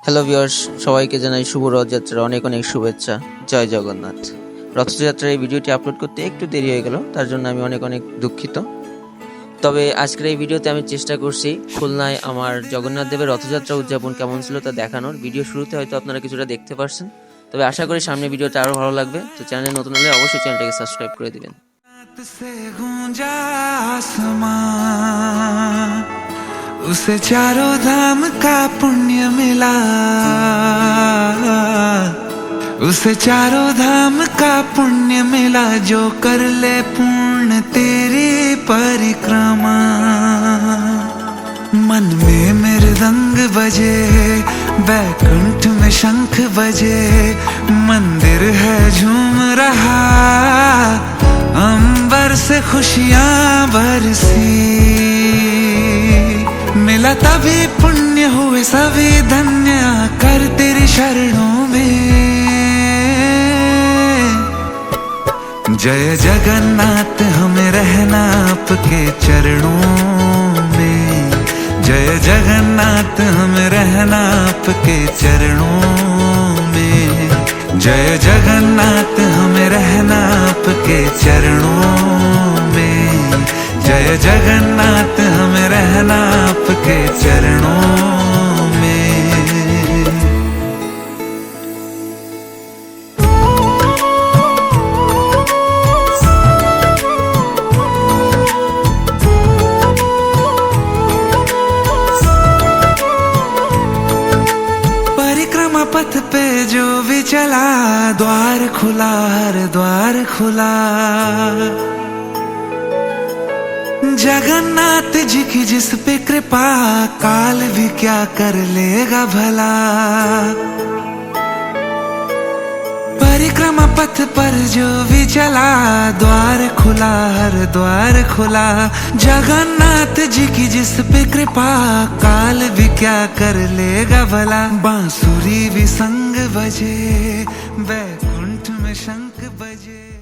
Hello viewers সবাইকে জানাই শুভ রথযাত্রার অনেক অনেক শুভেচ্ছা জয় জগন্নাথ রথযাত্রার এই ভিডিওটি আপলোড করতে একটু দেরি হয়ে গেল তার জন্য আমি অনেক অনেক দুঃখিত তবে আজকের এই ভিডিওতে আমি চেষ্টা করছি খুলনায় আমার জগন্নাথ দেবের রথযাত্রা উদযাপন কেমন ছিল তা দেখানোর ভিডিও শুরুতে হয়তো আপনারা কিছুটা দেখতে পারছেন তবে আশা করি সামনে ভিডিওটা আরও ভালো লাগবে তো চ্যানেলে নতুন হলে অবশ্যই চ্যানেলটাকে সাবস্ক্রাইব করে দিবেন से गूंजा आसमां उसे चारों धाम का पुण्य उसे चारों धाम का पुण्य मिला, जो कर ले पूर्ण तेरी परिक्रमा। मन में मृदंग बजे, बैकुंठ में शंख बजे, मंदिर है झूम रहा। अंबर से खुशियाँ बरसी। मिला तभी पुण्य हुए सभी धन्य कर तेरी शरणों में। जय जगन्नाथ, हमें रहना आपके चरणों में। जय जगन्नाथ, हमें रहना आपके चरणों में। जय जगन्नाथ, हमें रहना आपके चरणों में। जय जगन्नाथ परिक्रमा पथ पे जो भी चला, द्वार खुला, हर द्वार खुला। जगन्नाथ जी की जिस पे कृपा, काल भी क्या कर लेगा भला। परिक्रमा पथ पर जो भी चला, द्वार खुला, हर द्वार खुला। जगन्नाथ इस पे कृपा, काल भी क्या कर लेगा भला? बांसुरी भी संग बजे, वैकुंठ में शंख बजे।